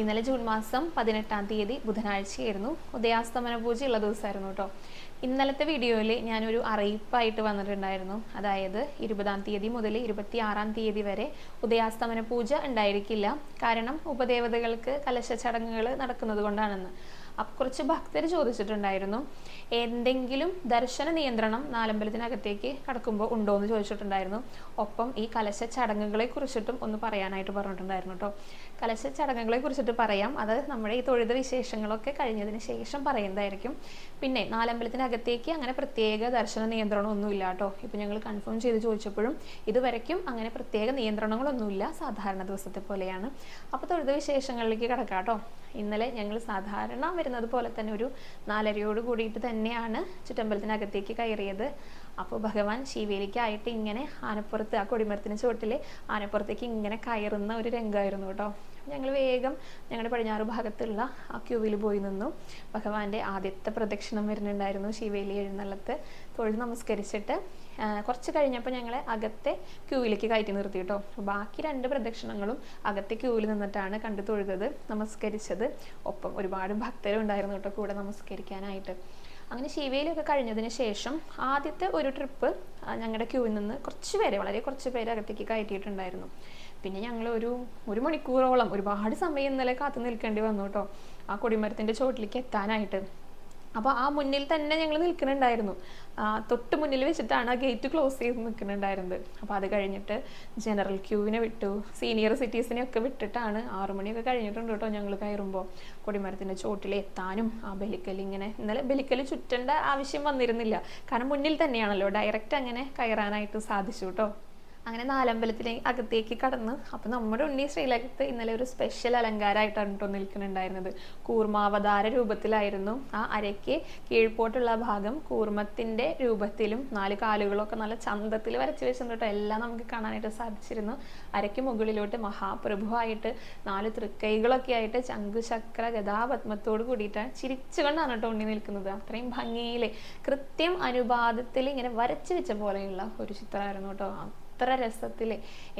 ഇന്നലെ ജൂൺ മാസം പതിനെട്ടാം തീയതി ബുധനാഴ്ചയായിരുന്നു. ഉദയാസ്തമന പൂജയുള്ള ദിവസമായിരുന്നു കേട്ടോ. ഇന്നലത്തെ വീഡിയോയിൽ ഞാനൊരു അറിയിപ്പായിട്ട് വന്നിട്ടുണ്ടായിരുന്നു. അതായത് ഇരുപതാം തീയതി മുതൽ ഇരുപത്തി ആറാം തീയതി വരെ ഉദയാസ്തമന പൂജ ഉണ്ടായിരിക്കില്ല. കാരണം ഉപദേവതകൾക്ക് കലശ ചടങ്ങുകൾ നടക്കുന്നത് കൊണ്ടാണെന്ന്. അപ്പം കുറച്ച് ഭക്തർ ചോദിച്ചിട്ടുണ്ടായിരുന്നു എന്തെങ്കിലും ദർശന നിയന്ത്രണം നാലമ്പലത്തിനകത്തേക്ക് കടക്കുമ്പോൾ ഉണ്ടോ? എന്ന് ചോദിച്ചിട്ടുണ്ടായിരുന്നു. ഒപ്പം ഈ കലശ ചടങ്ങുകളെ കുറിച്ചിട്ടും ഒന്ന് പറയാനായിട്ട് പറഞ്ഞിട്ടുണ്ടായിരുന്നു കേട്ടോ. കലശ ചടങ്ങുകളെ കുറിച്ചിട്ട് പറയാം. അത് നമ്മുടെ ഈ തൊഴുത വിശേഷങ്ങളൊക്കെ കഴിഞ്ഞതിന് ശേഷം പറയുന്നതായിരിക്കും. പിന്നെ നാലമ്പലത്തിനകത്തേക്ക് അങ്ങനെ പ്രത്യേക ദർശന നിയന്ത്രണമൊന്നുമില്ല കേട്ടോ. ഇപ്പം ഞങ്ങൾ കൺഫേം ചെയ്ത് ചോദിച്ചപ്പോഴും ഇതുവരയ്ക്കും അങ്ങനെ പ്രത്യേക നിയന്ത്രണങ്ങളൊന്നുമില്ല. സാധാരണ ദിവസത്തെ പോലെയാണ്. അപ്പോൾ തൊഴുത വിശേഷങ്ങളിലേക്ക് കിടക്കാം കേട്ടോ. ഇന്നലെ ഞങ്ങൾ സാധാരണ വരുന്നത് പോലെ തന്നെ ഒരു നാലരയോട് കൂടിയിട്ട് തന്നെയാണ് ചുറ്റമ്പലത്തിനകത്തേക്ക് കയറിയത്. അപ്പോൾ ഭഗവാൻ ശിവേലിക്കായിട്ട് ഇങ്ങനെ ആനപ്പുറത്ത് ആ കൊടിമരത്തിന് ചുവട്ടിൽ ആനപ്പുറത്തേക്ക് ഇങ്ങനെ കയറുന്ന ഒരു രംഗമായിരുന്നു കേട്ടോ. ഞങ്ങൾ വേഗം ഞങ്ങളുടെ പടിഞ്ഞാറ് ഭാഗത്തുള്ള ആ ക്യൂവിൽ പോയി നിന്നു. ഭഗവാന്റെ ആദ്യത്തെ പ്രദക്ഷിണം വരുന്നുണ്ടായിരുന്നു ശിവേലി എഴുന്നള്ളത്ത്. തൊഴിൽ നമസ്കരിച്ചിട്ട് കുറച്ച് കഴിഞ്ഞപ്പോൾ ഞങ്ങളെ അകത്തെ ക്യൂവിലേക്ക് കയറ്റി നിർത്തി കേട്ടോ. ബാക്കി രണ്ട് പ്രദക്ഷിണങ്ങളും അകത്തെ ക്യൂവിൽ നിന്നിട്ടാണ് കണ്ടു തൊഴുതത് നമസ്കരിച്ചത്. ഒപ്പം ഒരുപാട് ഭക്തരുണ്ടായിരുന്നു കേട്ടോ കൂടെ നമസ്കരിക്കാനായിട്ട്. അങ്ങനെ ശിവയിലൊക്കെ കഴിഞ്ഞതിന് ശേഷം ആദ്യത്തെ ഒരു ട്രിപ്പ് ഞങ്ങളുടെ ക്യൂവിൽ നിന്ന് കുറച്ച് പേരെ വളരെ കുറച്ച് പേര് അകത്തേക്ക് കയറ്റിയിട്ടുണ്ടായിരുന്നു. പിന്നെ ഞങ്ങൾ ഒരു ഒരു മണിക്കൂറോളം ഒരുപാട് സമയം ഇന്നലെ കാത്തു നിൽക്കേണ്ടി വന്നു കേട്ടോ ആ കൊടിമരത്തിന്റെ ചോട്ടിലേക്ക് എത്താനായിട്ട്. അപ്പോൾ ആ മുന്നിൽ തന്നെ ഞങ്ങൾ നിൽക്കുന്നുണ്ടായിരുന്നു. തൊട്ട് മുന്നിൽ വെച്ചിട്ടാണ് ആ ഗേറ്റ് ക്ലോസ് ചെയ്ത് നിൽക്കുന്നുണ്ടായിരുന്നത്. അപ്പോൾ അത് കഴിഞ്ഞിട്ട് ജനറൽ ക്യൂവിനെ വിട്ടു. സീനിയർ സിറ്റീസിനെ ഒക്കെ വിട്ടിട്ടാണ് ആറു മണിയൊക്കെ കഴിഞ്ഞിട്ടുണ്ട് കേട്ടോ ഞങ്ങൾ കയറുമ്പോൾ. കൊടിമരത്തിന്റെ ചോട്ടിൽ എത്താനും ആ ബലിക്കൽ ഇങ്ങനെ ഇന്നലെ ബലിക്കൽ ചുറ്റേണ്ട ആവശ്യം വന്നിരുന്നില്ല. കാരണം മുന്നിൽ തന്നെയാണല്ലോ ഡയറക്റ്റ് അങ്ങനെ കയറാനായിട്ട് സാധിച്ചു കേട്ടോ. അങ്ങനെ നാലമ്പലത്തിലെ അകത്തേക്ക് കടന്ന് അപ്പം നമ്മുടെ ഉണ്ണി ശ്രീലകത്ത് ഇന്നലെ ഒരു സ്പെഷ്യൽ അലങ്കാരമായിട്ടാണ് കേട്ടോ നിൽക്കുന്നുണ്ടായിരുന്നത്. കൂർമാവതാര രൂപത്തിലായിരുന്നു ആ അരയ്ക്ക് കീഴ്പോട്ടുള്ള ഭാഗം കൂർമ്മത്തിന്റെ രൂപത്തിലും നാല് കാലുകളൊക്കെ നല്ല ചന്തത്തിൽ വരച്ച് വെച്ചിട്ടുണ്ട് കേട്ടോ. എല്ലാം നമുക്ക് കാണാനായിട്ട് സാധിച്ചിരുന്നു. അരയ്ക്ക് മുകളിലോട്ട് മഹാപ്രഭുവായിട്ട് നാല് തൃക്കൈകളൊക്കെ ആയിട്ട് ചങ്കുശക്ര ഗതാപത്മത്തോട് കൂടിയിട്ട് ചിരിച്ചുകൊണ്ടാണ് കേട്ടോ ഉണ്ണി നിൽക്കുന്നത്. അത്രയും ഭംഗിയിൽ കൃത്യം അനുപാതത്തിൽ ഇങ്ങനെ വരച്ച് വെച്ച പോലെയുള്ള ഒരു ചിത്രമായിരുന്നു കേട്ടോ. അത്ര രസത്തിൽ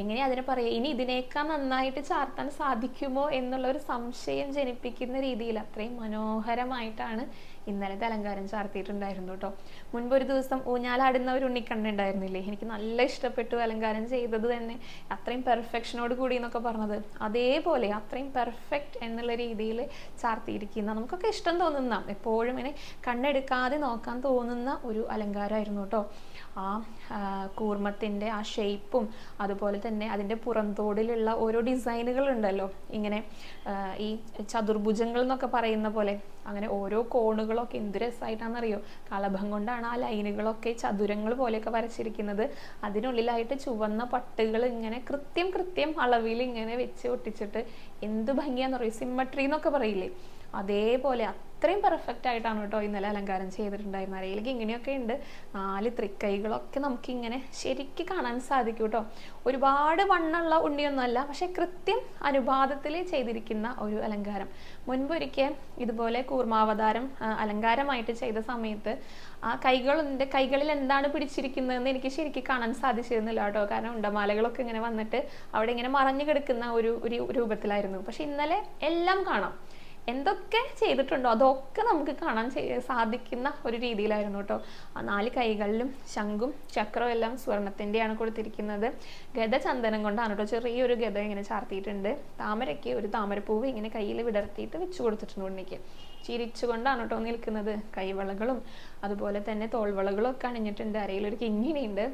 എങ്ങനെയാ അതിനെ പറയുക ഇനി ഇതിനേക്കാൾ നന്നായിട്ട് ചാർത്താൻ സാധിക്കുമോ എന്നുള്ള ഒരു സംശയം ജനിപ്പിക്കുന്ന രീതിയിൽ അത്രയും മനോഹരമായിട്ടാണ് ഇന്നലത്തെ അലങ്കാരം ചാർത്തിയിട്ടുണ്ടായിരുന്നു കേട്ടോ മുൻപ് ഒരു ദിവസം ഊഞ്ഞാലാടുന്ന ഒരു ഉണ്ണിക്കണ്ണുണ്ടായിരുന്നില്ലേ? എനിക്ക് നല്ല ഇഷ്ടപ്പെട്ടു അലങ്കാരം ചെയ്തത് തന്നെ. അത്രയും പെർഫെക്ഷനോട് കൂടി എന്നൊക്കെ പറഞ്ഞത്. അതേപോലെ അത്രയും പെർഫെക്റ്റ് എന്നുള്ള രീതിയിൽ ചാർത്തിയിരിക്കുന്ന നമുക്കൊക്കെ ഇഷ്ടം തോന്നുന്ന എപ്പോഴും ഇങ്ങനെ കണ്ണെടുക്കാതെ നോക്കാൻ തോന്നുന്ന ഒരു അലങ്കാരമായിരുന്നു കേട്ടോ ആ കൂർമ്മത്തിന്റെ ആ ഷേപ്പും അതുപോലെ തന്നെ അതിന്റെ പുറന്തോടിലുള്ള ഓരോ ഡിസൈനുകൾ ഉണ്ടല്ലോ. ഇങ്ങനെ ഈ ചതുർഭുജങ്ങൾ എന്നൊക്കെ പറയുന്ന പോലെ അങ്ങനെ ഓരോ കോണുകളൊക്കെ എന്ത് രസമായിട്ടാണെന്നറിയോ കളഭം കൊണ്ടാണ് ആ ലൈനുകളൊക്കെ ചതുരങ്ങൾ പോലെയൊക്കെ വരച്ചിരിക്കുന്നത്. അതിനുള്ളിലായിട്ട് ചുവന്ന പട്ടുകൾ ഇങ്ങനെ കൃത്യം കൃത്യം അളവിൽ ഇങ്ങനെ വെച്ച് ഒട്ടിച്ചിട്ട് എന്ത് ഭംഗിയാണെന്നറിയോ സിമ്മട്രി എന്നൊക്കെ പറയില്ലേ? അതേപോലെ അത്രയും പെർഫെക്റ്റ് ആയിട്ടാണ് കേട്ടോ ഇന്നലെ അലങ്കാരം ചെയ്തിട്ടുണ്ടായിരുന്നത്. അരയിലേക്ക് ഇങ്ങനെയൊക്കെ ഉണ്ട്. നാല് തൃക്കൈകളൊക്കെ നമുക്കിങ്ങനെ ശരിക്ക് കാണാൻ സാധിക്കും കേട്ടോ. ഒരുപാട് വണ്ണുള്ള ഉണ്ണിയൊന്നുമല്ല പക്ഷെ കൃത്യം അനുപാതത്തിൽ ചെയ്തിരിക്കുന്ന ഒരു അലങ്കാരം. മുൻപൊരിക്കൽ ഇതുപോലെ കൂർമാവതാരം അലങ്കാരമായിട്ട് ചെയ്ത സമയത്ത് ആ കൈകളുണ്ട് കൈകളിൽ എന്താണ് പിടിച്ചിരിക്കുന്നതെന്ന് എനിക്ക് ശരിക്കും കാണാൻ സാധിച്ചിരുന്നില്ല കേട്ടോ. കാരണം ഉണ്ടമാലകളൊക്കെ ഇങ്ങനെ വന്നിട്ട് അവിടെ ഇങ്ങനെ മറഞ്ഞു കിടക്കുന്ന ഒരു ഒരു രൂപത്തിലായിരുന്നു. പക്ഷെ ഇന്നലെ എല്ലാം കാണാം. എന്തൊക്കെ ചെയ്തിട്ടുണ്ടോ അതൊക്കെ നമുക്ക് കാണാൻ സാധിക്കുന്ന ഒരു രീതിയിലായിരുന്നു കേട്ടോ. ആ നാല് കൈകളിലും ശംഖും ചക്രവും എല്ലാം സ്വർണത്തിന്റെയാണ് കൊടുത്തിരിക്കുന്നത്. ഗത ചന്ദനം കൊണ്ടാണ് കേട്ടോ ചെറിയൊരു ഗത ഇങ്ങനെ ചാർത്തിയിട്ടുണ്ട്. താമരയ്ക്ക് ഒരു താമരപ്പൂവ് ഇങ്ങനെ കയ്യിൽ വിടർത്തിയിട്ട് വെച്ചു കൊടുത്തിട്ടുണ്ട് ഉണ്ണിക്ക്. ചിരിച്ചുകൊണ്ടാണ് കേട്ടോ നിൽക്കുന്നത്. കൈവളകളും അതുപോലെ തന്നെ തോൾവളകളും ഒക്കെ അണിഞ്ഞിട്ടുണ്ട്. അരയിലൊരു കിങ്ങിണിയുണ്ട്.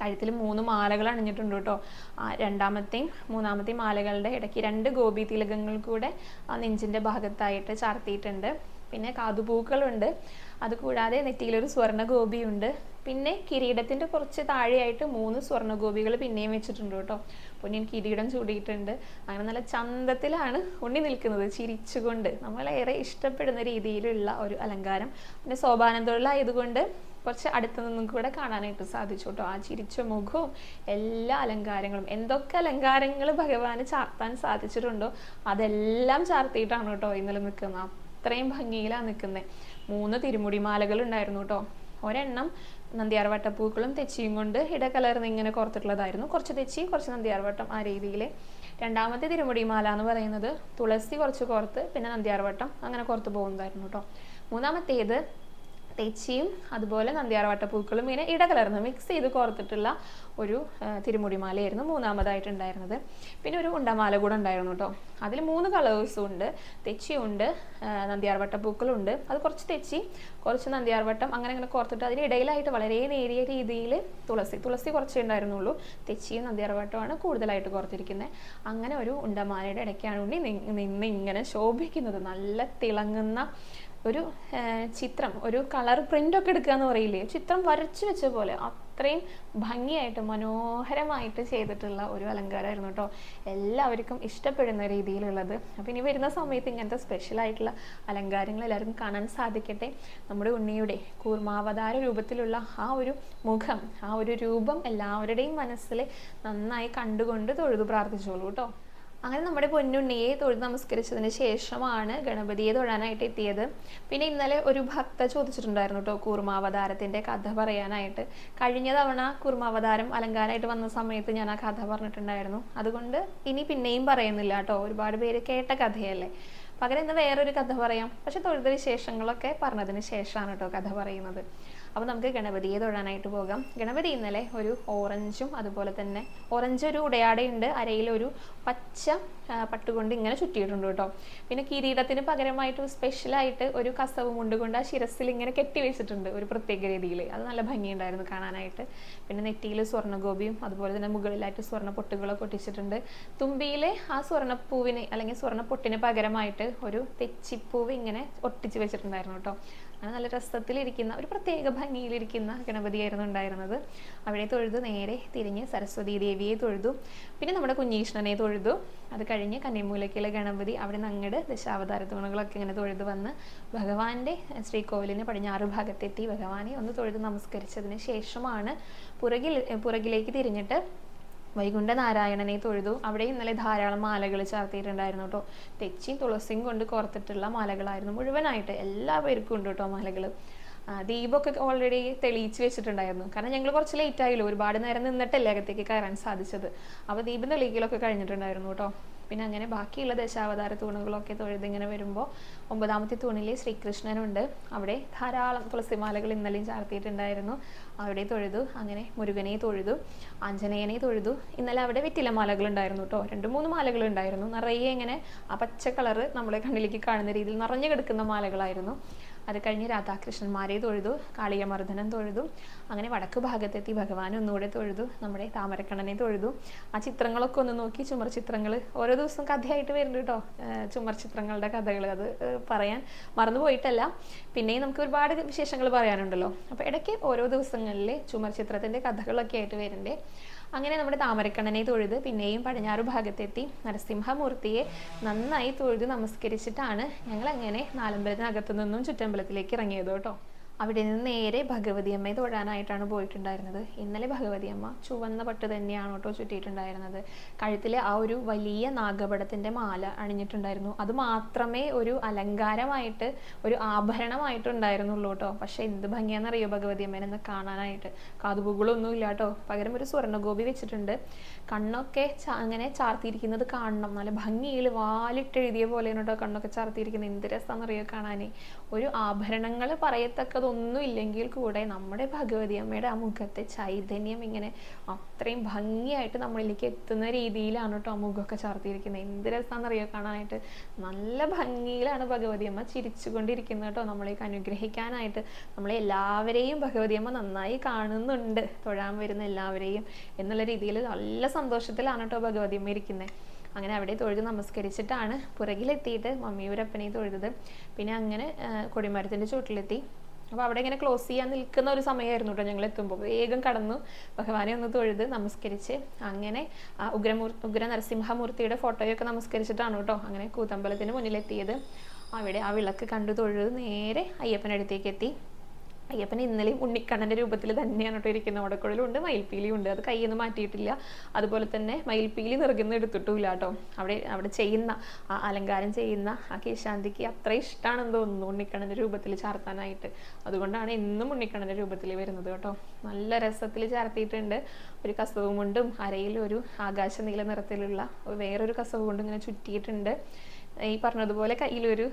കഴുത്തിൽ മൂന്ന് മാലകൾ അണിഞ്ഞിട്ടുണ്ട് കേട്ടോ. ആ രണ്ടാമത്തെയും മൂന്നാമത്തെയും മാലകളുടെ ഇടയ്ക്ക് രണ്ട് ഗോപി തിലകങ്ങൾ കൂടെ ആ നെഞ്ചിന്റെ ഭാഗത്തായിട്ട് ചാർത്തിയിട്ടുണ്ട്. പിന്നെ കാതുപൂക്കളുണ്ട്. അതുകൂടാതെ നെറ്റിയിലൊരു സ്വർണ ഗോപിയുണ്ട് പിന്നെ കിരീടത്തിന്റെ കുറച്ച് താഴെയായിട്ട് മൂന്ന് സ്വർണ ഗോപികൾ പിന്നെയും വെച്ചിട്ടുണ്ട് കേട്ടോ. പൊന്നിൻ കിരീടം ചൂടിയിട്ടുണ്ട്. അങ്ങനെ നല്ല ചന്തത്തിലാണ് ഉണ്ണി നിൽക്കുന്നത് ചിരിച്ചുകൊണ്ട്. നമ്മളേറെ ഇഷ്ടപ്പെടുന്ന രീതിയിലുള്ള ഒരു അലങ്കാരം. പിന്നെ സോപാനം തൊഴിലായതുകൊണ്ട് കുറച്ച് അടുത്തു നിന്നും കൂടെ കാണാനായിട്ട് സാധിച്ചു കേട്ടോ ആ ചിരിച്ച മുഖവും എല്ലാ അലങ്കാരങ്ങളും എന്തൊക്കെ അലങ്കാരങ്ങൾ ഭഗവാന് ചാർത്താൻ സാധിച്ചിട്ടുണ്ടോ അതെല്ലാം ചാർത്തിയിട്ടാണ് കേട്ടോ ഇന്നലെ നിൽക്കുന്നത്. അത്രയും ഭംഗിയിലാണ് നിൽക്കുന്നത് മൂന്ന് തിരുമുടി മാലകൾ ഉണ്ടായിരുന്നു കേട്ടോ. ഒരെണ്ണം നന്ദിയാർ വട്ടപ്പൂക്കളും തെച്ചിയും കൊണ്ട് ഇടകലർന്ന് ഇങ്ങനെ കോർത്തിട്ടുള്ളതായിരുന്നു. കുറച്ച് തെച്ചി കുറച്ച് നന്ദിയാർവട്ടം ആ രീതിയിൽ രണ്ടാമത്തെ തിരുമുടി മാല എന്ന് പറയുന്നത് തുളസി കുറച്ച് കോർത്ത് പിന്നെ നന്ദിയാർവട്ടം അങ്ങനെ കോർത്ത് പോകുന്നതായിരുന്നു കേട്ടോ. മൂന്നാമത്തേത് തെച്ചിയും അതുപോലെ നന്ദിയാർവട്ട പൂക്കളും ഇങ്ങനെ ഇടകലർന്ന് മിക്സ് ചെയ്ത് കോർത്തിട്ടുള്ള ഒരു തിരുമുടിമാലയായിരുന്നു മൂന്നാമതായിട്ടുണ്ടായിരുന്നത്. പിന്നെ ഒരു ഉണ്ടമാല കൂടെ ഉണ്ടായിരുന്നു കേട്ടോ അതിൽ മൂന്ന് കളേഴ്സും ഉണ്ട്. തെച്ചിയുണ്ട് നന്ദിയാർവട്ട പൂക്കളുണ്ട്. അത് കുറച്ച് തെച്ചി കുറച്ച് നന്ദിയാർവട്ടം അങ്ങനെ അങ്ങനെ കോർത്തിട്ട് അതിന് ഇടയിലായിട്ട് വളരെ നേരിയ രീതിയിൽ തുളസി തുളസി കുറച്ചേ ഉണ്ടായിരുന്നുള്ളൂ. തെച്ചിയും നന്ദിയാർവട്ടമാണ് കൂടുതലായിട്ട് കോർത്തിരിക്കുന്നത് അങ്ങനെ ഒരു ഉണ്ടമാലയുടെ ഇടയ്ക്കാണ് ഉണ്ണി നി- നിന്ന് ഇങ്ങനെ ശോഭിക്കുന്നത്. നല്ല തിളങ്ങുന്ന ഒരു ചിത്രം ഒരു കളർ പ്രിന്റ് ഒക്കെ എടുക്കുക എന്ന് പറയില്ലേ? ചിത്രം വരച്ചു വെച്ച പോലെ. അത്രയും ഭംഗിയായിട്ട് മനോഹരമായിട്ട് ചെയ്തിട്ടുള്ള ഒരു അലങ്കാരമായിരുന്നു കേട്ടോ. എല്ലാവർക്കും ഇഷ്ടപ്പെടുന്ന രീതിയിലുള്ളത്. അപ്പം ഇനി വരുന്ന സമയത്ത് ഇങ്ങനത്തെ സ്പെഷ്യൽ ആയിട്ടുള്ള അലങ്കാരങ്ങൾ എല്ലാവർക്കും കാണാൻ സാധിക്കട്ടെ. നമ്മുടെ ഉണ്ണിയുടെ കൂർമാവതാര രൂപത്തിലുള്ള ആ ഒരു മുഖം ആ ഒരു രൂപം എല്ലാവരുടെയും മനസ്സിൽ നന്നായി കണ്ടുകൊണ്ട് തൊഴുതു പ്രാർത്ഥിച്ചോളൂ കേട്ടോ. അങ്ങനെ നമ്മുടെ പൊന്നുണ്ണിയെ തൊഴുത് നമസ്കരിച്ചതിന് ശേഷമാണ് ഗണപതിയെ തൊഴാനായിട്ട് എത്തിയത്. പിന്നെ ഇന്നലെ ഒരു ഭക്ത ചോദിച്ചിട്ടുണ്ടായിരുന്നു കേട്ടോ കൂർമാവതാരത്തിന്റെ കഥ പറയാനായിട്ട്. കഴിഞ്ഞ തവണ കൂർമാവതാരം അലങ്കാരമായിട്ട് വന്ന സമയത്ത് ഞാൻ ആ കഥ പറഞ്ഞിട്ടുണ്ടായിരുന്നു. അതുകൊണ്ട് ഇനി പിന്നെയും പറയുന്നില്ല കേട്ടോ ഒരുപാട് പേര് കേട്ട കഥയല്ലേ. പകരം ഇന്ന് വേറൊരു കഥ പറയാം. പക്ഷെ തൊഴുത വിശേഷങ്ങളൊക്കെ പറഞ്ഞതിന് ശേഷമാണ് കേട്ടോ കഥ പറയുന്നത്. അപ്പോൾ നമുക്ക് ഗണപതിയെ തൊഴാനായിട്ട് പോകാം. ഗണപതി ഇന്നലെ ഒരു ഓറഞ്ചും അതുപോലെ തന്നെ ഓറഞ്ച് ഒരു ഉടയാടയുണ്ട്. അരയിലൊരു പച്ച പട്ടുകൊണ്ട് ഇങ്ങനെ ചുറ്റിയിട്ടുണ്ട് കേട്ടോ. പിന്നെ കിരീടത്തിന് പകരമായിട്ട് സ്പെഷ്യലായിട്ട് ഒരു കസവ് മുണ്ടുകൊണ്ട് ആ ശിരസിൽ ഇങ്ങനെ കെട്ടി വെച്ചിട്ടുണ്ട് ഒരു പ്രത്യേക രീതിയിൽ. അത് നല്ല ഭംഗിയുണ്ടായിരുന്നു കാണാനായിട്ട്. പിന്നെ നെറ്റിയിൽ സ്വർണഗോപിയും അതുപോലെ തന്നെ മുകളിലായിട്ട് സ്വർണ പൊട്ടുകളൊക്കെ ഒട്ടിച്ചിട്ടുണ്ട്. തുമ്പിയിലെ ആ സ്വർണപ്പൂവിന് അല്ലെങ്കിൽ സ്വർണ പൊട്ടിന് പകരമായിട്ട് ഒരു തെച്ചിപ്പൂവ് ഇങ്ങനെ ഒട്ടിച്ച് വെച്ചിട്ടുണ്ടായിരുന്നു കേട്ടോ. നല്ല രസത്തിലിരിക്കുന്ന ഒരു പ്രത്യേക ഭംഗിയിലിരിക്കുന്ന ഗണപതിയായിരുന്നു ഉണ്ടായിരുന്നത്. അവിടെ തൊഴുതു നേരെ തിരിഞ്ഞ് സരസ്വതി ദേവിയെ തൊഴുതു. പിന്നെ നമ്മുടെ കുഞ്ഞീഷ്ണനെ തൊഴുതു. അത് കഴിഞ്ഞ് കന്നിമൂലക്കിലെ ഗണപതി അവിടെ നിന്ന് അങ്ങട് ദശാവതാര തൂണുകളൊക്കെ ഇങ്ങനെ തൊഴുതു വന്ന് ഭഗവാന്റെ ശ്രീകോവിലിന് പടിഞ്ഞാറ് ഭാഗത്തെത്തി. ഭഗവാനെ ഒന്ന് തൊഴുതു നമസ്കരിച്ചതിന് ശേഷമാണ് പുറകിൽ പുറകിലേക്ക് തിരിഞ്ഞിട്ട് വൈകുണ്ഠ നാരായണനെ തൊഴുതു. അവിടെ ഇന്നലെ ധാരാളം മാലകൾ ചാർത്തിയിട്ടുണ്ടായിരുന്നു കേട്ടോ. തെച്ചിയും തുളസിയും കൊണ്ട് കോർത്തിട്ടുള്ള മാലകളായിരുന്നു മുഴുവനായിട്ട്. എല്ലാവർക്കും ഉണ്ട് കേട്ടോ മാലകൾ. ദീപമൊക്കെ ഓൾറെഡി തെളിയിച്ച് വെച്ചിട്ടുണ്ടായിരുന്നു. കാരണം ഞങ്ങൾ കുറച്ച് ലേറ്റ് ആയില്ലോ. ഒരുപാട് നേരം നിന്നിട്ടല്ലേ അകത്തേക്ക് കയറാൻ സാധിച്ചത്. അപ്പോൾ ദീപം തെളിയിക്കലൊക്കെ കഴിഞ്ഞിട്ടുണ്ടായിരുന്നു കേട്ടോ. പിന്നെ അങ്ങനെ ബാക്കിയുള്ള ദശാവതാര തൂണുകളൊക്കെ തൊഴുതിങ്ങനെ വരുമ്പോൾ ഒമ്പതാമത്തെ തൂണിൽ ശ്രീകൃഷ്ണനുണ്ട്. അവിടെ ധാരാളം തുളസിമാലകൾ ഇന്നലെയും ചാർത്തിയിട്ടുണ്ടായിരുന്നു. അവിടെ തൊഴുതു അങ്ങനെ മുരുകനെ തൊഴുതു ആഞ്ജനേയനെ തൊഴുതു. ഇന്നലെ അവിടെ വെറ്റില മാലകൾ ഉണ്ടായിരുന്നു കേട്ടോ രണ്ട് മൂന്ന് മാലകൾ ഉണ്ടായിരുന്നു നിറയെ ഇങ്ങനെ ആ പച്ച കളറ് നമ്മുടെ കണ്ണിലേക്ക് കാണുന്ന രീതിയിൽ നിറഞ്ഞു കിടക്കുന്ന മാലകളായിരുന്നു. അത് കഴിഞ്ഞ് രാധാകൃഷ്ണന്മാരെ തൊഴുതു കാളിയമർദ്ദനം തൊഴുതു അങ്ങനെ വടക്ക് ഭാഗത്തെത്തി ഭഗവാൻ ഒന്നുകൂടെ തൊഴുതു നമ്മുടെ താമരക്കണ്ണനെ തൊഴുതു. ആ ചിത്രങ്ങളൊക്കെ ഒന്ന് നോക്കി ചുമർ ചിത്രങ്ങൾ ഓരോ ദിവസവും കഥയായിട്ട് വരുന്നുണ്ട് കേട്ടോ. ചുമർ ചിത്രങ്ങളുടെ കഥകൾ അത് പറയാൻ മറന്നു പോയിട്ടല്ല. പിന്നെയും നമുക്ക് ഒരുപാട് വിശേഷങ്ങൾ പറയാനുണ്ടല്ലോ. അപ്പോൾ ഇടയ്ക്ക് ഓരോ ദിവസങ്ങളിൽ ചുമർ ചിത്രത്തിന്റെ കഥകളൊക്കെ ആയിട്ട് വരുന്നുണ്ട്. അങ്ങനെ നമ്മുടെ താമരക്കണ്ണനെ തൊഴുത് പിന്നെയും പടിഞ്ഞാറ് ഭാഗത്തെത്തി നരസിംഹമൂർത്തിയെ നന്നായി തൊഴുത് നമസ്കരിച്ചിട്ടാണ് ഞങ്ങൾ അങ്ങനെ നാലമ്പലത്തിനകത്തു നിന്നും ചുറ്റമ്പലത്തിലേക്ക് ഇറങ്ങിയത് കേട്ടോ. അവിടെ നിന്ന് നേരെ ഭഗവതി അമ്മയെ തൊഴാനായിട്ടാണ് പോയിട്ടുണ്ടായിരുന്നത്. ഇന്നലെ ഭഗവതി അമ്മ ചുവന്ന പട്ട് തന്നെയാണ് കേട്ടോ ചുറ്റിയിട്ടുണ്ടായിരുന്നത്. കഴുത്തിൽ ആ ഒരു വലിയ നാഗപടത്തിന്റെ മാല അണിഞ്ഞിട്ടുണ്ടായിരുന്നു. അത് മാത്രമേ ഒരു അലങ്കാരമായിട്ട് ഒരു ആഭരണമായിട്ടുണ്ടായിരുന്നുള്ളൂ കേട്ടോ. പക്ഷെ എന്ത് ഭംഗിയാണെന്നറിയോ ഭഗവതി അമ്മേനെ കാണാനായിട്ട്? കാതുപൂകളൊന്നും ഇല്ല കേട്ടോ. പകരം ഒരു സ്വർണഗോപി വെച്ചിട്ടുണ്ട്. കണ്ണൊക്കെ അങ്ങനെ ചാർത്തിയിരിക്കുന്നത് കാണണം. നല്ല ഭംഗിയിൽ വാലിട്ടെഴുതിയ പോലെയാണ് കേട്ടോ കണ്ണൊക്കെ ചാർത്തിയിരിക്കുന്നത്. എന്ത് രസമാണെന്നറിയോ കാണാൻ ഒരു ആഭരണങ്ങൾ പറയത്തക്കതൊന്നും ഇല്ലെങ്കിൽ കൂടെ നമ്മുടെ ഭഗവതി അമ്മയുടെ ആ മുഖത്തെ ചൈതന്യം ഇങ്ങനെ അത്രയും ഭംഗിയായിട്ട് നമ്മളിലേക്ക് എത്തുന്ന രീതിയിലാണ് കേട്ടോ ആ മുഖമൊക്കെ ചാർത്തിയിരിക്കുന്നത്. എന്ത് രസമാണെന്നറിയോ? കാണാനായിട്ട് നല്ല ഭംഗിയിലാണ് ഭഗവതി അമ്മ ചിരിച്ചുകൊണ്ടിരിക്കുന്നത് കേട്ടോ. നമ്മളേക്ക് അനുഗ്രഹിക്കാനായിട്ട് നമ്മളെ എല്ലാവരെയും ഭഗവതി അമ്മ നന്നായി കാണുന്നുണ്ട്. തൊഴാൻ വരുന്ന എല്ലാവരെയും എന്നുള്ള രീതിയിൽ നല്ല സന്തോഷത്തിലാണ് കേട്ടോ ഭഗവതി അമ്മ ഇരിക്കുന്നത്. അങ്ങനെ അവിടെ തൊഴുത് നമസ്കരിച്ചിട്ടാണ് പുറകിലെത്തിയിട്ട് മമ്മിയൂരപ്പനെ തൊഴുതത്. പിന്നെ അങ്ങനെ കൊടിമരത്തിന്റെ ചുവട്ടിലെത്തി. അപ്പോൾ അവിടെ ഇങ്ങനെ ക്ലോസ് ചെയ്യാൻ നിൽക്കുന്ന ഒരു സമയമായിരുന്നു കേട്ടോ ഞങ്ങൾ എത്തുമ്പോൾ വേഗം കടന്നു. ഭഗവാനെ ഒന്ന് തൊഴുത് നമസ്കരിച്ച് അങ്ങനെ ഉഗ്രമൂർ ഉഗ്ര നരസിംഹമൂർത്തിയുടെ ഫോട്ടോയൊക്കെ നമസ്കരിച്ചിട്ടാണ് കേട്ടോ അങ്ങനെ കൂത്തമ്പലത്തിന് മുന്നിലെത്തിയത്. അവിടെ ആ വിളക്ക് കണ്ടു തൊഴുത് നേരെ അയ്യപ്പനടുത്തേക്ക് എത്തി. അയ്യപ്പൻ ഇന്നലെയും ഉണ്ണിക്കണ്ണന്റെ രൂപത്തിൽ തന്നെയാണ് കേട്ടോ ഇരിക്കുന്നത്. ഓടക്കുഴലും ഉണ്ട് മയിൽപ്പീലിയും ഉണ്ട്. അത് കയ്യിൽ നിന്ന് മാറ്റിയിട്ടില്ല. അതുപോലെ തന്നെ മയിൽപ്പീലി നിറകുന്ന എടുത്തിട്ടുമില്ല കേട്ടോ. അവിടെ അവിടെ ചെയ്യുന്ന ആ അലങ്കാരം ചെയ്യുന്ന ആ കേശാന്തിക്ക് അത്ര ഇഷ്ടമാണെന്ന് തോന്നുന്നു ഉണ്ണിക്കണ്ണന്റെ രൂപത്തിൽ ചാർത്താനായിട്ട്. അതുകൊണ്ടാണ് എന്നും ഉണ്ണിക്കണ്ണന്റെ രൂപത്തിൽ വരുന്നത് കേട്ടോ. നല്ല രസത്തിൽ ചാർത്തിയിട്ടുണ്ട്. ഒരു കസവുമുണ്ടും അരയിൽ ഒരു ആകാശ നീല നിറത്തിലുള്ള വേറൊരു കസവ് കൊണ്ടും ഇങ്ങനെ ചുറ്റിയിട്ടുണ്ട്. ഈ പറഞ്ഞതുപോലെ കയ്യിലൊരു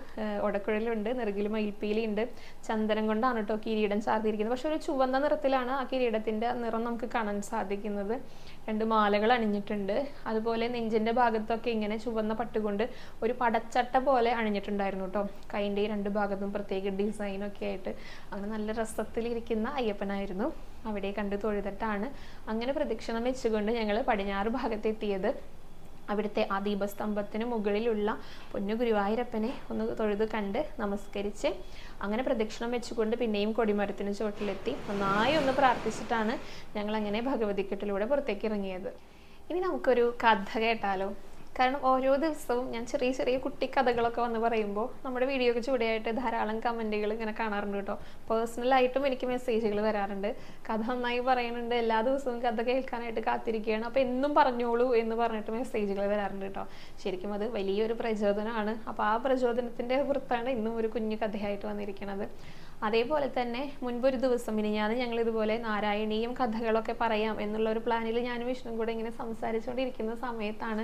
ഒടക്കുഴലുണ്ട് നെറുകിൽ മയിൽപ്പീലിയുണ്ട് ചന്ദനം കൊണ്ടാണ് കേട്ടോ കിരീടം ചാർത്തിയിരിക്കുന്നത്. പക്ഷെ ഒരു ചുവന്ന നിറത്തിലാണ് ആ കിരീടത്തിന്റെ നിറം നമുക്ക് കാണാൻ സാധിക്കുന്നത്. രണ്ട് മാലകൾ അണിഞ്ഞിട്ടുണ്ട്. അതുപോലെ നെഞ്ചിന്റെ ഭാഗത്തൊക്കെ ഇങ്ങനെ ചുവന്ന പട്ടുകൊണ്ട് ഒരു പടച്ചട്ട പോലെ അണിഞ്ഞിട്ടുണ്ടായിരുന്നു കേട്ടോ കൈന്റെ ഈ രണ്ട് ഭാഗത്തും പ്രത്യേക ഡിസൈനൊക്കെ ആയിട്ട് അങ്ങനെ നല്ല രസത്തിലിരിക്കുന്ന അയ്യപ്പനായിരുന്നു. അവിടെ കണ്ട് തൊഴുതിട്ടാണ് അങ്ങനെ പ്രദക്ഷിണം വെച്ചുകൊണ്ട് ഞങ്ങൾ പടിഞ്ഞാറ് ഭാഗത്തെത്തിയത്. അവിടുത്തെ ആ ദീപസ്തംഭത്തിന് മുകളിലുള്ള പൊന്നു ഗുരുവായൂരപ്പനെ ഒന്ന് തൊഴുത് കണ്ട് നമസ്കരിച്ച് അങ്ങനെ പ്രദക്ഷിണം വെച്ചുകൊണ്ട് പിന്നെയും കൊടിമരത്തിന് ചുവട്ടിലെത്തി. നന്നായി ഒന്ന് പ്രാർത്ഥിച്ചിട്ടാണ് ഞങ്ങൾ അങ്ങനെ ഭഗവതിക്കെട്ടിലൂടെ പുറത്തേക്ക് ഇറങ്ങിയത്. ഇനി നമുക്കൊരു കഥ കേട്ടാലോ? കാരണം ഓരോ ദിവസവും ഞാൻ ചെറിയ ചെറിയ കുട്ടി കഥകളൊക്കെ വന്ന് പറയുമ്പോൾ നമ്മുടെ വീഡിയോക്ക് ചൂടെയായിട്ട് ധാരാളം കമന്റുകൾ ഇങ്ങനെ കാണാറുണ്ട് കേട്ടോ. പേഴ്സണലായിട്ടും എനിക്ക് മെസ്സേജുകൾ വരാറുണ്ട്. കഥ നന്നായി പറയുന്നുണ്ട്. എല്ലാ ദിവസവും കഥ കേൾക്കാനായിട്ട് കാത്തിരിക്കുകയാണ്. അപ്പോൾ എന്നും പറഞ്ഞോളൂ എന്ന് പറഞ്ഞിട്ട് മെസ്സേജുകൾ വരാറുണ്ട് കേട്ടോ. ശരിക്കും അത് വലിയൊരു പ്രചോദനമാണ്. അപ്പോൾ ആ പ്രചോദനത്തിന്റെ പുറത്താണ് ഇന്നും ഒരു കുഞ്ഞു കഥയായിട്ട് വന്നിരിക്കുന്നത്. അതേപോലെ തന്നെ മുൻപൊരു ദിവസം ഇനി ഞാൻ ഞങ്ങൾ ഇതുപോലെ നാരായണീയം കഥകളൊക്കെ പറയാം എന്നുള്ള ഒരു പ്ലാനിൽ ഞാനും വിഷ്ണു കൂടെ ഇങ്ങനെ സംസാരിച്ചുകൊണ്ടിരിക്കുന്ന സമയത്താണ്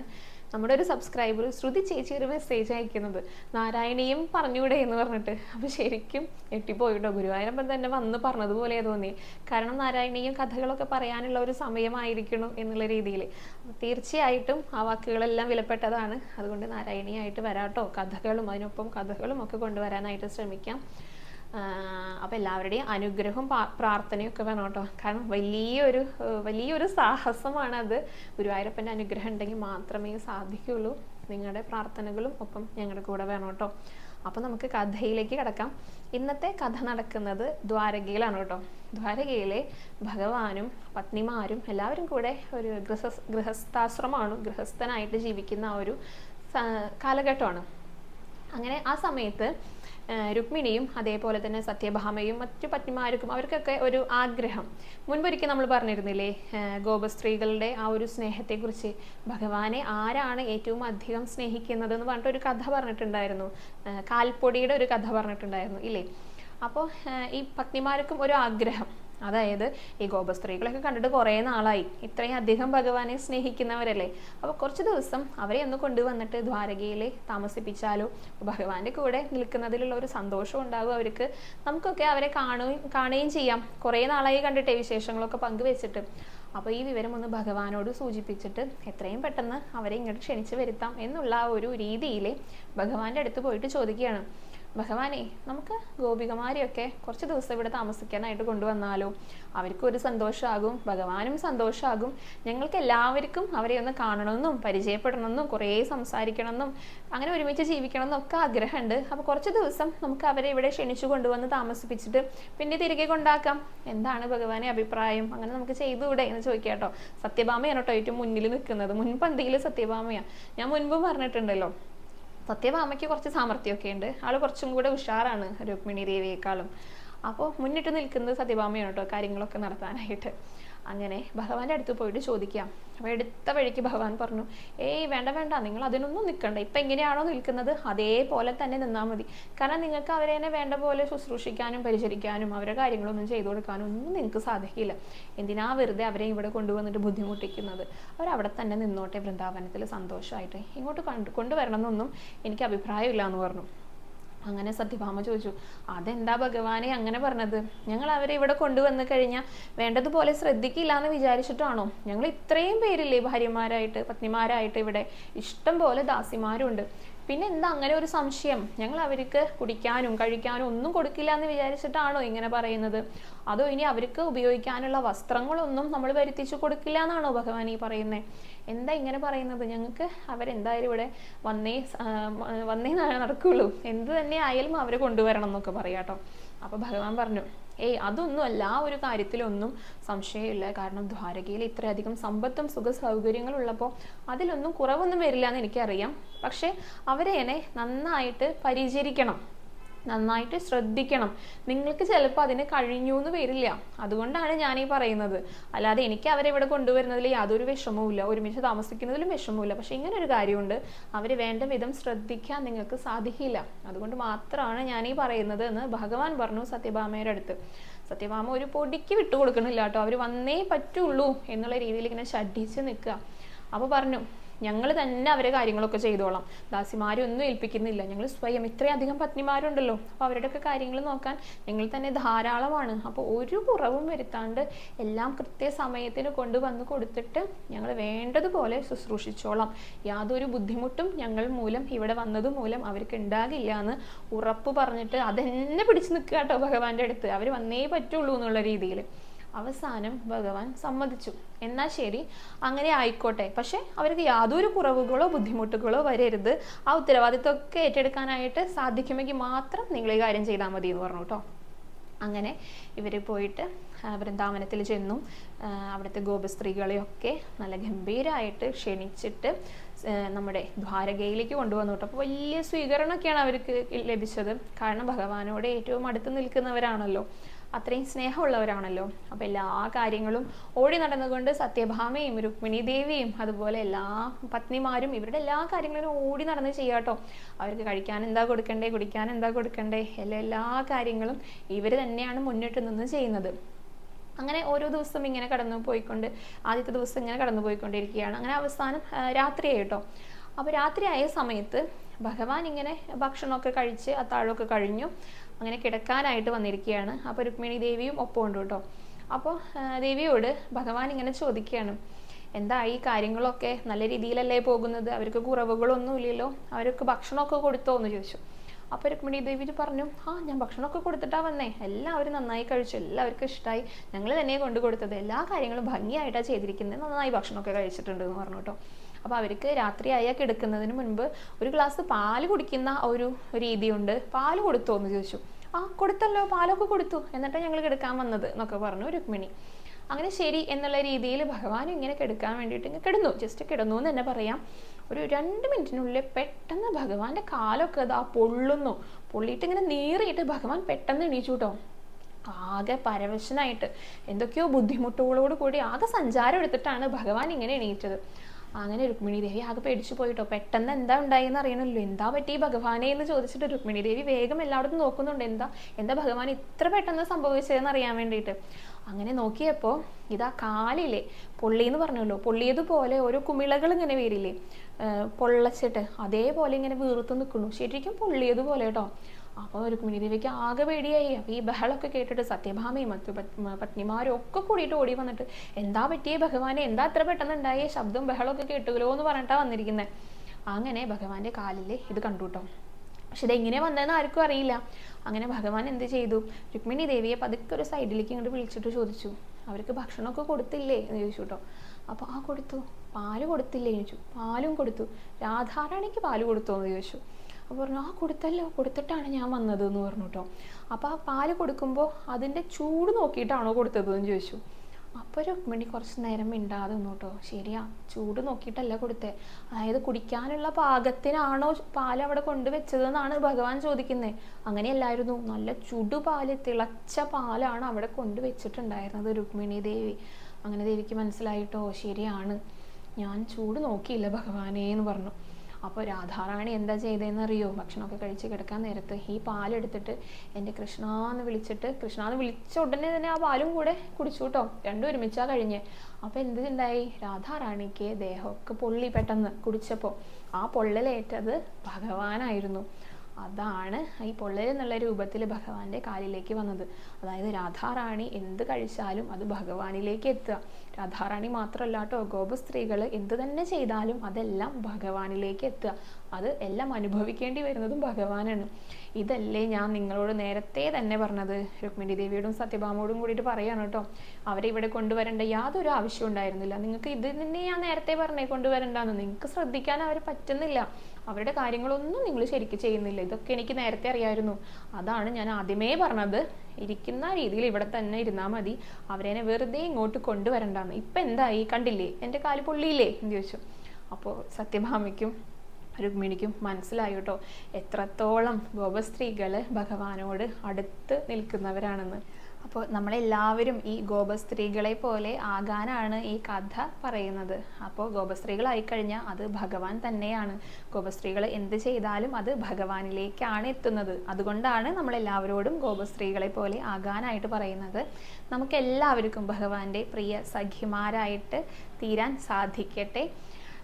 നമ്മുടെ ഒരു സബ്സ്ക്രൈബർ ശ്രുതി ചേച്ചി ഒരു മെസ്സേജ് അയക്കുന്നത് നാരായണീയം പറഞ്ഞൂടെ എന്ന് പറഞ്ഞിട്ട്. അപ്പോൾ ശരിക്കും എട്ടിപ്പോയിട്ടോ ഗുരുവായൂരപ്പൻ തന്നെ വന്ന് പറഞ്ഞതുപോലെ തോന്നി. കാരണം നാരായണീയം കഥകളൊക്കെ പറയാനുള്ള ഒരു സമയമായിരിക്കണം എന്നുള്ള രീതിയിൽ തീർച്ചയായിട്ടും ആ വാക്കുകളെല്ലാം വിലപ്പെട്ടതാണ്. അതുകൊണ്ട് നാരായണീയമായിട്ട് വരാട്ടോ. കഥകളും അതിനൊപ്പം കഥകളും ഒക്കെ കൊണ്ടുവരാനായിട്ട് ശ്രമിക്കാം. അപ്പോൾ എല്ലാവരുടെയും അനുഗ്രഹവും പ്രാർത്ഥനയും ഒക്കെ വേണം കേട്ടോ. കാരണം വലിയൊരു വലിയൊരു സാഹസമാണ് അത് ഗുരുവായൂരപ്പന്റെ അനുഗ്രഹം ഉണ്ടെങ്കിൽ മാത്രമേ സാധിക്കുകയുള്ളൂ. നിങ്ങളുടെ പ്രാർത്ഥനകളും ഒപ്പം ഞങ്ങളുടെ കൂടെ വേണം കേട്ടോ. അപ്പോൾ നമുക്ക് കഥയിലേക്ക് കിടക്കാം. ഇന്നത്തെ കഥ നടക്കുന്നത് ദ്വാരകയിലാണ് കേട്ടോ. ദ്വാരകയിലെ ഭഗവാനും പത്നിമാരും എല്ലാവരും കൂടെ ഒരു ഗൃഹ ഗൃഹസ്ഥാശ്രമമാണ്. ഗൃഹസ്ഥനായിട്ട് ജീവിക്കുന്ന ആ ഒരു കാലഘട്ടമാണ്. അങ്ങനെ ആ സമയത്ത് രുക്മിണിയും അതേപോലെ തന്നെ സത്യഭാമയും മറ്റു പത്നിമാർക്കും അവർക്കൊക്കെ ഒരു ആഗ്രഹം. മുൻപൊരിക്കൽ നമ്മൾ പറഞ്ഞിരുന്നില്ലേ ഗോപസ്ത്രീകളുടെ ആ ഒരു സ്നേഹത്തെക്കുറിച്ച്. ഭഗവാനെ ആരാണ് ഏറ്റവും അധികം സ്നേഹിക്കുന്നത് എന്ന് പറഞ്ഞിട്ട് ഒരു കഥ പറഞ്ഞിട്ടുണ്ടായിരുന്നു. കാൽപ്പൊടിയുടെ ഒരു കഥ പറഞ്ഞിട്ടുണ്ടായിരുന്നു ഇല്ലേ? അപ്പോൾ ഈ പത്നിമാർക്കും ഒരു ആഗ്രഹം. അതായത് ഈ ഗോപസ്ത്രീകളൊക്കെ കണ്ടിട്ട് കുറേ നാളായി. ഇത്രയും അധികം ഭഗവാനെ സ്നേഹിക്കുന്നവരല്ലേ? അപ്പോൾ കുറച്ച് ദിവസം അവരെ ഒന്ന് കൊണ്ടുവന്നിട്ട് ദ്വാരകയിൽ താമസിപ്പിച്ചാലോ ഭഗവാന്റെ കൂടെ നിൽക്കുന്നതിലുള്ള ഒരു സന്തോഷം ഉണ്ടാകും അവർക്ക്. നമുക്കൊക്കെ അവരെ കാണുകയും കാണുകയും ചെയ്യാം. കുറേ നാളായി കണ്ടിട്ടേ വിശേഷങ്ങളൊക്കെ പങ്കുവെച്ചിട്ട്. അപ്പോൾ ഈ വിവരം ഒന്ന് ഭഗവാനോട് സൂചിപ്പിച്ചിട്ട് എത്രയും പെട്ടെന്ന് അവരെ ഇങ്ങോട്ട് ക്ഷണിച്ചു വരുത്താം എന്നുള്ള ആ ഒരു രീതിയിൽ ഭഗവാന്റെ അടുത്ത് പോയിട്ട് ചോദിക്കുകയാണ്. ഭഗവാനെ നമുക്ക് ഗോപികമാരെയൊക്കെ കുറച്ച് ദിവസം ഇവിടെ താമസിക്കാനായിട്ട് കൊണ്ടുവന്നാലോ? അവർക്കും ഒരു സന്തോഷമാകും ഭഗവാനും സന്തോഷമാകും ഞങ്ങൾക്ക് എല്ലാവർക്കും അവരെ ഒന്ന് കാണണമെന്നും പരിചയപ്പെടണമെന്നും കുറേ സംസാരിക്കണമെന്നും അങ്ങനെ ഒരുമിച്ച് ജീവിക്കണമെന്നും ഒക്കെ ആഗ്രഹമുണ്ട്. അപ്പോൾ കുറച്ച് ദിവസം നമുക്ക് അവരെ ഇവിടെ ക്ഷണിച്ചു കൊണ്ടുവന്ന് താമസിപ്പിച്ചിട്ട് പിന്നെ തിരികെ കൊണ്ടാക്കാം. എന്താണ് ഭഗവാനെ അഭിപ്രായം? അങ്ങനെ നമുക്ക് ചെയ്തുകൂടെ എന്ന് ചോദിക്കാം കേട്ടോ. സത്യഭാമയാണ് കേട്ടോ ഏറ്റവും മുന്നിൽ നിൽക്കുന്നത്. മുൻപന്തിയിൽ സത്യഭാമയാണ്. ഞാൻ മുൻപ് പറഞ്ഞിട്ടുണ്ടല്ലോ. സത്യഭാമയ്ക്ക് കുറച്ച് സാമർഥ്യമൊക്കെ ഉണ്ട്. ആൾ കുറച്ചും കൂടെ ഉഷാറാണ് രുക്മിണി ദേവിയേക്കാളും. അപ്പോൾ മുന്നിട്ട് നിൽക്കുന്നത് സത്യഭാമയാണ് കേട്ടോ കാര്യങ്ങളൊക്കെ നടത്താനായിട്ട്. അങ്ങനെ ഭഗവാന്റെ അടുത്ത് പോയിട്ട് ചോദിക്കാം. അപ്പോൾ എടുത്ത വഴിക്ക് ഭഗവാൻ പറഞ്ഞു ഏയ് വേണ്ട വേണ്ട നിങ്ങൾ അതിനൊന്നും നിൽക്കണ്ട. ഇപ്പം എങ്ങനെയാണോ നിൽക്കുന്നത് അതേപോലെ തന്നെ നിന്നാൽ മതി. കാരണം നിങ്ങൾക്ക് അവരെ തന്നെ വേണ്ട പോലെ ശുശ്രൂഷിക്കാനും പരിചരിക്കാനും അവരുടെ കാര്യങ്ങളൊന്നും ചെയ്തു കൊടുക്കാനും ഒന്നും നിങ്ങൾക്ക് സാധിക്കില്ല. എന്തിനാ വെറുതെ അവരെ ഇവിടെ കൊണ്ടുവന്നിട്ട് ബുദ്ധിമുട്ടിക്കുന്നത്? അവരവിടെ തന്നെ നിന്നോട്ടെ വൃന്ദാവനത്തിൽ സന്തോഷമായിട്ട്. ഇങ്ങോട്ട് കൊണ്ടുവരണമെന്നൊന്നും എനിക്ക് അഭിപ്രായമില്ല എന്ന് പറഞ്ഞു. അങ്ങനെ സത്യഭാമ ചോദിച്ചു അതെന്താ ഭഗവാനെ അങ്ങനെ പറഞ്ഞത്? ഞങ്ങൾ അവരെ ഇവിടെ കൊണ്ടുവന്ന് കഴിഞ്ഞാൽ വേണ്ടതുപോലെ ശ്രദ്ധിക്കില്ല എന്ന് വിചാരിച്ചിട്ടാണോ? ഞങ്ങൾ ഇത്രയും പേരില്ലേ ഭാര്യമാരായിട്ട് പത്നിമാരായിട്ട് ഇവിടെ? ഇഷ്ടം പോലെ ദാസിമാരുണ്ട്. പിന്നെ എന്താ അങ്ങനെ ഒരു സംശയം? ഞങ്ങൾ അവർക്ക് കുടിക്കാനും കഴിക്കാനും ഒന്നും കൊടുക്കില്ല എന്ന് വിചാരിച്ചിട്ടാണോ ഇങ്ങനെ പറയുന്നത്? അതോ ഇനി അവർക്ക് ഉപയോഗിക്കാനുള്ള വസ്ത്രങ്ങളൊന്നും നമ്മൾ വരുത്തിച്ചു കൊടുക്കില്ല എന്നാണോ ഭഗവാൻ ഈ പറയുന്നത് എന്താ ഇങ്ങനെ പറയുന്നത്? ഞങ്ങൾക്ക് അവരെന്തായാലും ഇവിടെ വന്നേ വന്നേ നടക്കുള്ളൂ. എന്ത് തന്നെ ആയാലും അവരെ കൊണ്ടുവരണം എന്നൊക്കെ പറയാട്ടോ അപ്പൊ ഭഗവാൻ പറഞ്ഞു ഏയ് അതൊന്നുമല്ല ആ ഒരു കാര്യത്തിലൊന്നും സംശയമില്ല. കാരണം ദ്വാരകയിൽ ഇത്രയധികം സമ്പത്തും സുഖ സൗകര്യങ്ങളും ഉള്ളപ്പോൾ അതിലൊന്നും കുറവൊന്നും വരില്ല എന്ന് എനിക്കറിയാം. പക്ഷെ അവരെ എന്നെ നന്നായിട്ട് പരിചരിക്കണം. നന്നായിട്ട് ശ്രദ്ധിക്കണം. നിങ്ങൾക്ക് ചിലപ്പോൾ അതിന് കഴിഞ്ഞു എന്ന് വരില്ല. അതുകൊണ്ടാണ് ഞാൻ ഈ പറയുന്നത്. അല്ലാതെ എനിക്ക് അവരെ ഇവിടെ കൊണ്ടുവരുന്നതിൽ യാതൊരു വിഷമവുമില്ല. ഒരുമിച്ച് താമസിക്കുന്നതിലും വിഷമവുമില്ല. പക്ഷെ ഇങ്ങനെ ഒരു കാര്യമുണ്ട്. അവർ വേണ്ട വിധം ശ്രദ്ധിക്കാൻ നിങ്ങൾക്ക് സാധിക്കില്ല. അതുകൊണ്ട് മാത്രമാണ് ഞാൻ ഈ പറയുന്നത് എന്ന് ഭഗവാൻ പറഞ്ഞു സത്യഭാമയുടെ അടുത്ത്. സത്യഭാമ ഒരു പൊടിക്ക് വിട്ടുകൊടുക്കണില്ല കേട്ടോ. അവർ വന്നേ പറ്റുള്ളൂ എന്നുള്ള രീതിയിൽ ഇങ്ങനെ ശഠിച്ച് നിൽക്കുക. അപ്പോൾ പറഞ്ഞു ഞങ്ങൾ തന്നെ അവരെ കാര്യങ്ങളൊക്കെ ചെയ്തോളാം. ദാസിമാരൊന്നും ഏൽപ്പിക്കുന്നില്ല. ഞങ്ങൾ സ്വയം ഇത്രയധികം പത്നിമാരുണ്ടല്ലോ. അപ്പോൾ അവരുടെയൊക്കെ കാര്യങ്ങൾ നോക്കാൻ ഞങ്ങൾ തന്നെ ധാരാളമാണ്. അപ്പോൾ ഒരു കുറവും വരുത്താണ്ട് എല്ലാം കൃത്യസമയത്തിന് കൊണ്ടുവന്ന് കൊടുത്തിട്ട് ഞങ്ങൾ വേണ്ടതുപോലെ ശുശ്രൂഷിച്ചോളാം. യാതൊരു ബുദ്ധിമുട്ടും ഞങ്ങൾ മൂലം ഇവിടെ വന്നത് മൂലം അവർക്ക് ഉണ്ടാകില്ല എന്ന് ഉറപ്പ് പറഞ്ഞിട്ട് അതെന്നെ പിടിച്ചു നിൽക്കുക കേട്ടോ ഭഗവാന്റെ അടുത്ത്. അവർ വന്നേ പറ്റുള്ളൂ എന്നുള്ള രീതിയിൽ അവസാനം ഭഗവാൻ സമ്മതിച്ചു. എന്നാൽ ശരി അങ്ങനെ ആയിക്കോട്ടെ. പക്ഷേ അവർക്ക് യാതൊരു കുറവുകളോ ബുദ്ധിമുട്ടുകളോ വരരുത്. ആ ഉത്തരവാദിത്വമൊക്കെ ഏറ്റെടുക്കാനായിട്ട് സാധിക്കുമെങ്കിൽ മാത്രം നിങ്ങൾ ഈ കാര്യം ചെയ്താൽ മതി എന്ന് പറഞ്ഞു കേട്ടോ. അങ്ങനെ ഇവർ പോയിട്ട് വൃന്ദാവനത്തിൽ ചെന്നു. അവിടുത്തെ ഗോപസ്ത്രീകളെയൊക്കെ നല്ല ഗംഭീരമായിട്ട് ക്ഷണിച്ചിട്ട് നമ്മുടെ ദ്വാരകയിലേക്ക് കൊണ്ടുവന്നു കേട്ടോ. അപ്പോൾ വലിയ സ്വീകരണമൊക്കെയാണ് അവർക്ക് ലഭിച്ചത്. കാരണം ഭഗവാനോട് ഏറ്റവും അടുത്ത് നിൽക്കുന്നവരാണല്ലോ. അത്രയും സ്നേഹമുള്ളവരാണല്ലോ. അപ്പോൾ എല്ലാ കാര്യങ്ങളും ഓടി നടന്നുകൊണ്ട് സത്യഭാമയും രുക്മിണി ദേവിയും അതുപോലെ എല്ലാ പത്നിമാരും ഇവരുടെ എല്ലാ കാര്യങ്ങളും ഓടി നടന്ന് ചെയ്യാട്ടോ അവർക്ക് കഴിക്കാൻ എന്താ കൊടുക്കണ്ടേ കുടിക്കാൻ എന്താ കൊടുക്കണ്ടേ എല്ലാ എല്ലാ കാര്യങ്ങളും ഇവർ തന്നെയാണ് മുന്നിട്ട് നിന്ന് ചെയ്യുന്നത്. അങ്ങനെ ഓരോ ദിവസം ഇങ്ങനെ കടന്നു പോയിക്കൊണ്ട് ആദ്യത്തെ ദിവസം ഇങ്ങനെ കടന്നു പോയിക്കൊണ്ടിരിക്കുകയാണ്. അങ്ങനെ അവസാനം രാത്രിയായിട്ടോ രാത്രിയായി രാത്രി അപ്പോൾ രാത്രിയായ സമയത്ത് ഭഗവാൻ ഇങ്ങനെ ഭക്ഷണമൊക്കെ കഴിച്ച് അത്താഴമൊക്കെ കഴിഞ്ഞു. അങ്ങനെ കിടക്കാനായിട്ട് വന്നിരിക്കുകയാണ്. അപ്പോൾ രുക്മിണി ദേവിയും ഒപ്പമുണ്ട് കേട്ടോ. അപ്പോൾ ദേവിയോട് ഭഗവാൻ ഇങ്ങനെ ചോദിക്കുകയാണ്. എന്താ ഈ കാര്യങ്ങളൊക്കെ നല്ല രീതിയിലല്ലേ പോകുന്നത്? അവർക്ക് കുറവുകളൊന്നും ഇല്ലല്ലോ. അവർക്ക് ഭക്ഷണമൊക്കെ കൊടുത്തോ എന്ന് ചോദിച്ചു. അപ്പോൾ രുക്മിണി ദേവി പറഞ്ഞു ആ ഞാൻ ഭക്ഷണമൊക്കെ കൊടുത്തിട്ടാ വന്നേ. എല്ലാവരും നന്നായി കഴിച്ചു. എല്ലാവർക്കും ഇഷ്ടമായി ഞങ്ങൾ തന്നെ കൊണ്ടു കൊടുത്തത്. എല്ലാ കാര്യങ്ങളും ഭംഗിയായിട്ടാണ് ചെയ്തിരിക്കുന്നത്. നന്നായി ഭക്ഷണമൊക്കെ കഴിച്ചിട്ടുണ്ട് എന്ന് പറഞ്ഞു കേട്ടോ. അപ്പോൾ അവർക്ക് രാത്രിയായാൽ കിടക്കുന്നതിന് മുൻപ് ഒരു ഗ്ലാസ് പാൽ കുടിക്കുന്ന ഒരു രീതിയുണ്ട്. പാൽ കൊടുത്തോ എന്ന് ചോദിച്ചു. ആ കൊടുത്തല്ലോ പാലൊക്കെ കൊടുത്തു. എന്നിട്ടാണ് ഞങ്ങൾ കിടക്കാൻ വന്നത് എന്നൊക്കെ പറഞ്ഞു രുക്മിണി. അങ്ങനെ ശരി എന്നുള്ള രീതിയിൽ ഭഗവാൻ ഇങ്ങനെ കിടക്കാൻ വേണ്ടിയിട്ട് ഇങ്ങനെ കിടന്നു. ജസ്റ്റ് കിടന്നു എന്ന് തന്നെ പറയാം. ഒരു രണ്ട് മിനിറ്റിനുള്ളിൽ പെട്ടെന്ന് ഭഗവാന്റെ കാലൊക്കെ ആ പൊള്ളുന്നു. പൊള്ളിയിട്ട് ഇങ്ങനെ നീറിയിട്ട് ഭഗവാൻ പെട്ടെന്ന് എണീച്ചു കേട്ടോ ആകെ പരവശനായിട്ട് എന്തൊക്കെയോ ബുദ്ധിമുട്ടുകളോട് കൂടി ആകെ സഞ്ചാരം എടുത്തിട്ടാണ് ഭഗവാൻ ഇങ്ങനെ എണീറ്റത്. അങ്ങനെ രുക്മിണി ദേവി ആകെ പേടിച്ചു പോയിട്ടോ. പെട്ടെന്ന് എന്താ ഉണ്ടായെന്ന് അറിയണല്ലോ എന്താ പറ്റി ഭഗവാനെ എന്ന് ചോദിച്ചിട്ട് രുക്മിണി ദേവി വേഗം എല്ലായിടത്തും നോക്കുന്നുണ്ട്. എന്താ എന്താ ഭഗവാൻ ഇത്ര പെട്ടെന്ന് സംഭവിച്ചതെന്ന് അറിയാൻ വേണ്ടിയിട്ട്. അങ്ങനെ നോക്കിയപ്പോൾ ഇതാ കാലിലെ പൊള്ളി എന്ന് പറഞ്ഞല്ലോ. പൊള്ളിയതുപോലെ ഓരോ കുമിളകൾ ഇങ്ങനെ വീരില്ലേ? പൊള്ളച്ചിട്ട് അതേപോലെ ഇങ്ങനെ വീർത്ത് നിൽക്കുന്നു ശരിക്കും പൊള്ളിയതുപോലെ കേട്ടോ. അപ്പോൾ രുക്മിണി ദേവിക്ക് ആകെ പേടിയായി. അപ്പോൾ ഈ ബഹളമൊക്കെ കേട്ടിട്ട് സത്യഭാമയും മറ്റു പത്നിമാരും ഒക്കെ കൂടിയിട്ട് ഓടി വന്നിട്ട് എന്താ പറ്റിയേ ഭഗവാനെ? എന്താ അത്ര പെട്ടെന്ന് ഉണ്ടായേ ശബ്ദം ബഹളമൊക്കെ കേട്ടുകലോ എന്ന് പറഞ്ഞിട്ടാ വന്നിരിക്കുന്നത് അങ്ങനെ ഭഗവാന്റെ കാലിൽ ഇത് കണ്ടു കേട്ടോ പക്ഷെ എങ്ങനെ വന്നതെന്ന് ആർക്കും അറിയില്ല. അങ്ങനെ ഭഗവാൻ എന്ത് ചെയ്തു? രുക്മിണി ദേവിയെ പതുക്കെ ഒരു സൈഡിലേക്ക് ഇങ്ങോട്ട് വിളിച്ചിട്ട് ചോദിച്ചു. അവർക്ക് ഭക്ഷണമൊക്കെ കൊടുത്തില്ലേ? എന്ന് ചോദിച്ചു കേട്ടോ അപ്പോൾ ആ കൊടുത്തു. പാൽ കൊടുത്തില്ലേ? ചോദിച്ചു. പാലും കൊടുത്തു. രാധാറാണിക്ക് പാൽ കൊടുത്തോ? എന്ന് ചോദിച്ചു. അപ്പോൾ പറഞ്ഞു ആ കൊടുത്തല്ലോ. കൊടുത്തിട്ടാണ് ഞാൻ വന്നത് എന്ന് പറഞ്ഞു കേട്ടോ അപ്പോൾ ആ പാൽ കൊടുക്കുമ്പോൾ അതിന്റെ ചൂട് നോക്കിയിട്ടാണോ കൊടുത്തത് എന്ന് ചോദിച്ചു അപ്പോൾ രുക്മിണി കുറച്ച് നേരം മിണ്ടാതെ നിന്നു കേട്ടോ ശരിയാ ചൂട് നോക്കിയിട്ടല്ല കൊടുത്തേ. അതായത് കുടിക്കാനുള്ള പാകത്തിനാണോ പാൽ അവിടെ കൊണ്ടുവച്ചതെന്നാണ് ഭഗവാൻ ചോദിക്കുന്നത് അങ്ങനെയല്ലായിരുന്നു. നല്ല ചുടു പാൽ തിളച്ച പാലാണ് അവിടെ കൊണ്ടുവച്ചിട്ടുണ്ടായിരുന്നത് രുക്മിണി ദേവി. അങ്ങനെ ദേവിക്ക് മനസ്സിലായിട്ടോ ശരിയാണ്. ഞാൻ ചൂട് നോക്കിയില്ല ഭഗവാനേ എന്ന് പറഞ്ഞു. അപ്പോൾ രാധാറാണി എന്താ ചെയ്തതെന്നറിയോ ഭക്ഷണമൊക്കെ കഴിച്ച് കിടക്കാൻ നേരത്ത് ഈ പാലെടുത്തിട്ട് എന്റെ കൃഷ്ണ എന്ന് വിളിച്ചിട്ട് കൃഷ്ണ എന്ന് വിളിച്ച ഉടനെ തന്നെ ആ പാലും കൂടെ കുടിച്ചു കേട്ടോ രണ്ടും ഒരുമിച്ചാ കഴിഞ്ഞ്. അപ്പോൾ എന്തുണ്ടായി രാധാറാണിക്ക് ദേഹമൊക്കെ പൊള്ളി പെട്ടെന്ന് കുടിച്ചപ്പോൾ ആ പൊള്ളലേറ്റത് ഭഗവാനായിരുന്നു. അതാണ് ഈ പൊള്ളൽ എന്നുള്ള രൂപത്തിൽ ഭഗവാന്റെ കാലിലേക്ക് വന്നത്. അതായത് രാധാറാണി എന്ത് കഴിച്ചാലും അത് ഭഗവാനിലേക്ക് എത്തുക. രാധാറാണി മാത്രമല്ല കേട്ടോ ഗോപസ്ത്രീകൾ എന്ത് തന്നെ ചെയ്താലും അതെല്ലാം ഭഗവാനിലേക്ക് എത്തുക. അത് എല്ലാം അനുഭവിക്കേണ്ടി വരുന്നതും ഭഗവാനാണ്. ഇതല്ലേ ഞാൻ നിങ്ങളോട് നേരത്തെ തന്നെ പറഞ്ഞത്. രുക്മിണി ദേവിയോടും സത്യഭാമയോടും കൂടിയിട്ട് പറയാണ് കേട്ടോ. അവരെ ഇവിടെ കൊണ്ടുവരേണ്ട യാതൊരു ആവശ്യം ഉണ്ടായിരുന്നില്ല. നിങ്ങൾക്ക് ഇത് തന്നെ ഞാൻ നേരത്തെ പറഞ്ഞേ കൊണ്ടുവരണ്ടെന്ന്. നിങ്ങൾക്ക് ശ്രദ്ധിക്കാൻ അവർ പറ്റുന്നില്ല. അവരുടെ കാര്യങ്ങളൊന്നും നിങ്ങൾ ശരിക്കും ചെയ്യുന്നില്ല. ഇതൊക്കെ എനിക്ക് നേരത്തെ അറിയായിരുന്നു. അതാണ് ഞാൻ ആദ്യമേ പറഞ്ഞത്. ഇരിക്കുന്ന രീതിയിൽ ഇവിടെ തന്നെ ഇരുന്നാൽ മതി. അവരെന്നെ വെറുതെ ഇങ്ങോട്ട് കൊണ്ടുവരണ്ടാന്ന്. ഇപ്പം എന്തായി കണ്ടില്ലേ? എന്റെ കാൽ പൊള്ളിയില്ലേ? എന്ന് ചോദിച്ചു. അപ്പോൾ സത്യഭാമയ്ക്കും രുക്മിണിക്കും മനസ്സിലായി കേട്ടോ. എത്രത്തോളം ഗോപസ്ത്രീകൾ ഭഗവാനോട് അടുത്ത് നിൽക്കുന്നവരാണെന്ന്. അപ്പോൾ നമ്മളെല്ലാവരും ഈ ഗോപസ്ത്രീകളെ പോലെ ആകാനാണ് ഈ കഥ പറയുന്നത്. അപ്പോൾ ഗോപസ്ത്രീകളായി കഴിഞ്ഞാൽ അത് ഭഗവാൻ തന്നെയാണ്. ഗോപസ്ത്രീകൾ എന്ത് ചെയ്താലും അത് ഭഗവാനിലേക്കാണ് എത്തുന്നത്. അതുകൊണ്ടാണ് നമ്മളെല്ലാവരോടും ഗോപസ്ത്രീകളെ പോലെ ആകാനായിട്ട് പറയുന്നത്. നമുക്കെല്ലാവർക്കും ഭഗവാന്റെ പ്രിയ സഖിമാരായിട്ട് തീരാൻ സാധിക്കട്ടെ.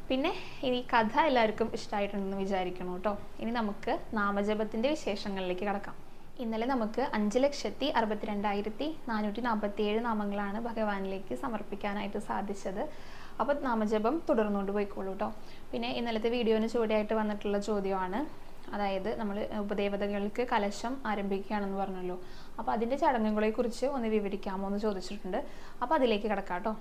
പിന്നെ ഇനി കഥ എല്ലാവർക്കും ഇഷ്ടമായിട്ടുണ്ടെന്ന് വിചാരിക്കണം കേട്ടോ. ഇനി നമുക്ക് നാമജപത്തിന്റെ വിശേഷങ്ങളിലേക്ക് കടക്കാം. ഇന്നലെ നമുക്ക് അഞ്ച് ലക്ഷത്തി അറുപത്തിരണ്ടായിരത്തി നാനൂറ്റി നാൽപ്പത്തി ഏഴ് നാമങ്ങളാണ് ഭഗവാനിലേക്ക് സമർപ്പിക്കാനായിട്ട് സാധിച്ചത്. അപ്പോൾ നാമജപം തുടർന്നുകൊണ്ട് പോയിക്കോളൂ കേട്ടോ പിന്നെ ഇന്നലത്തെ വീഡിയോന് ചൂടായിട്ട് വന്നിട്ടുള്ള ചോദ്യമാണ്. അതായത് നമ്മൾ ഉപദേവതകൾക്ക് കലശം ആരംഭിക്കുകയാണെന്ന് പറഞ്ഞല്ലോ. അപ്പോൾ അതിന്റെ ചടങ്ങുകളെക്കുറിച്ച് ഒന്ന് വിവരിക്കാമോ എന്ന് ചോദിച്ചിട്ടുണ്ട്. അപ്പോൾ അതിലേക്ക് കിടക്കാം കേട്ടോ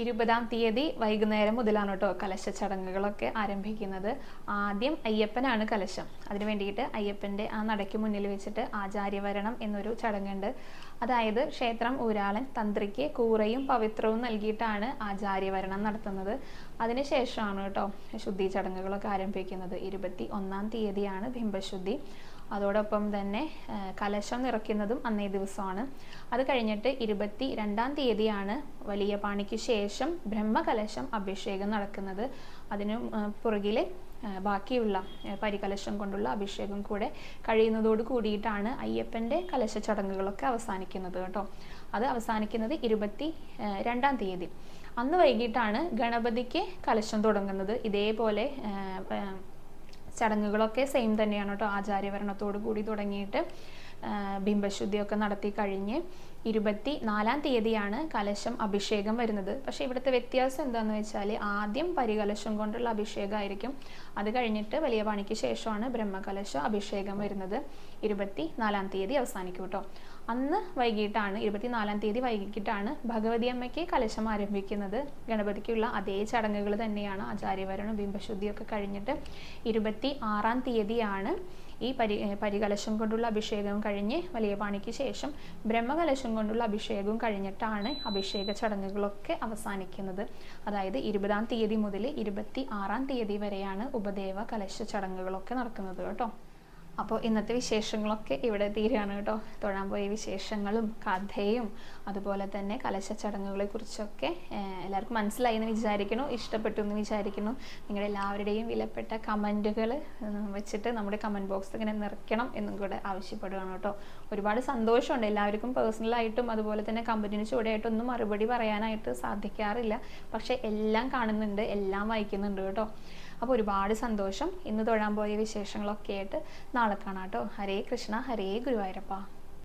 ഇരുപതാം തീയതി വൈകുന്നേരം മുതലാണ് കേട്ടോ കലശ ചടങ്ങുകളൊക്കെ ആരംഭിക്കുന്നത്. ആദ്യം അയ്യപ്പനാണ് കലശം. അതിനു വേണ്ടിയിട്ട് അയ്യപ്പന്റെ ആ നടയ്ക്ക് മുന്നിൽ വെച്ചിട്ട് ആചാര്യവരണം എന്നൊരു ചടങ്ങുണ്ട്. അതായത് ക്ഷേത്രം ഊരാളൻ തന്ത്രിക്ക് കൂറയും പവിത്രവും നൽകിയിട്ടാണ് ആചാര്യവരണം നടത്തുന്നത്. അതിനുശേഷമാണ് കേട്ടോ ശുദ്ധി ചടങ്ങുകളൊക്കെ ആരംഭിക്കുന്നത്. ഇരുപത്തി ഒന്നാം തീയതിയാണ് ബിംബശുദ്ധി. അതോടൊപ്പം തന്നെ കലശം നിറയ്ക്കുന്നതും അന്നേ ദിവസമാണ്. അത് കഴിഞ്ഞിട്ട് ഇരുപത്തി രണ്ടാം തീയതിയാണ് വലിയ പാണിക്ക് ശേഷം ബ്രഹ്മകലശം അഭിഷേകം നടക്കുന്നത്. അതിനു പുറകിൽ ബാക്കിയുള്ള പരികലശം കൊണ്ടുള്ള അഭിഷേകം കൂടെ കഴിയുന്നതോട് കൂടിയിട്ടാണ് അയ്യപ്പന്റെ കലശ ചടങ്ങുകളൊക്കെ അവസാനിക്കുന്നത് കേട്ടോ. അത് അവസാനിക്കുന്നത് ഇരുപത്തി രണ്ടാം തീയതി. അന്ന് വൈകിട്ടാണ് ഗണപതിക്ക് കലശം തുടങ്ങുന്നത്. ഇതേപോലെ ചടങ്ങുകളൊക്കെ സെയിം തന്നെയാണ് കേട്ടോ ആചാര്യവരണത്തോടു കൂടി തുടങ്ങിയിട്ട് ബിംബശുദ്ധിയൊക്കെ നടത്തി കഴിഞ്ഞ് ഇരുപത്തി നാലാം തീയതിയാണ് കലശം അഭിഷേകം വരുന്നത്. പക്ഷേ ഇവിടുത്തെ വ്യത്യാസം എന്താണെന്ന് വെച്ചാൽ ആദ്യം പരികലശം കൊണ്ടുള്ള അഭിഷേകമായിരിക്കും. അത് കഴിഞ്ഞിട്ട് വലിയ പണിക്ക് ശേഷമാണ് ബ്രഹ്മകലശ അഭിഷേകം വരുന്നത്. ഇരുപത്തി നാലാം തീയതി അവസാനിക്കും കേട്ടോ അന്ന് വൈകിട്ടാണ് ഇരുപത്തിനാലാം തീയതി വൈകിട്ടാണ് ഭഗവതി അമ്മയ്ക്ക് കലശം ആരംഭിക്കുന്നത്. ഗണപതിക്കുള്ള അതേ ചടങ്ങുകൾ തന്നെയാണ് ആചാര്യവരണം ബിംബശുദ്ധിയൊക്കെ കഴിഞ്ഞിട്ട് ഇരുപത്തി ആറാം തീയതിയാണ് ഈ പരി പരികലശം കൊണ്ടുള്ള അഭിഷേകം കഴിഞ്ഞ് വലിയ പാണിക്ക് ശേഷം ബ്രഹ്മകലശം കൊണ്ടുള്ള അഭിഷേകവും കഴിഞ്ഞിട്ടാണ് അഭിഷേക ചടങ്ങുകളൊക്കെ അവസാനിക്കുന്നത്. അതായത് ഇരുപതാം തീയതി മുതൽ ഇരുപത്തി ആറാം തീയതി വരെയാണ് ഉപദേവ കലശ ചടങ്ങുകളൊക്കെ നടക്കുന്നത് കേട്ടോ. അപ്പോൾ ഇന്നത്തെ വിശേഷങ്ങളൊക്കെ ഇവിടെ തീരുകയാണ് കേട്ടോ. തൊഴാൻ പോയ വിശേഷങ്ങളും കഥയും അതുപോലെ തന്നെ കലശ ചടങ്ങുകളെ കുറിച്ചൊക്കെ എല്ലാവർക്കും മനസ്സിലായി എന്ന് വിചാരിക്കുന്നു ഇഷ്ടപ്പെട്ടു എന്ന് വിചാരിക്കുന്നു. നിങ്ങളുടെ എല്ലാവരുടെയും വിലപ്പെട്ട കമന്റുകൾ വെച്ചിട്ട് നമ്മുടെ കമന്റ് ബോക്സ് ഇങ്ങനെ നിറയ്ക്കണം എന്നും കൂടെ ആവശ്യപ്പെടുകയാണ് കേട്ടോ. ഒരുപാട് സന്തോഷമുണ്ട്. എല്ലാവർക്കും പേഴ്സണലായിട്ടും അതുപോലെ തന്നെ കമ്പനിന് ഒന്നും മറുപടി പറയാനായിട്ട് സാധിക്കാറില്ല. പക്ഷേ എല്ലാം കാണുന്നുണ്ട് എല്ലാം വായിക്കുന്നുണ്ട് കേട്ടോ. അപ്പോൾ ഒരുപാട് സന്തോഷം. ഇന്ന് തൊഴാൻ പോയ വിശേഷങ്ങളൊക്കെ ആയിട്ട് നാളെ കാണാം കേട്ടോ. ഹരേ കൃഷ്ണ ഹരേ ഗുരുവായൂരപ്പ.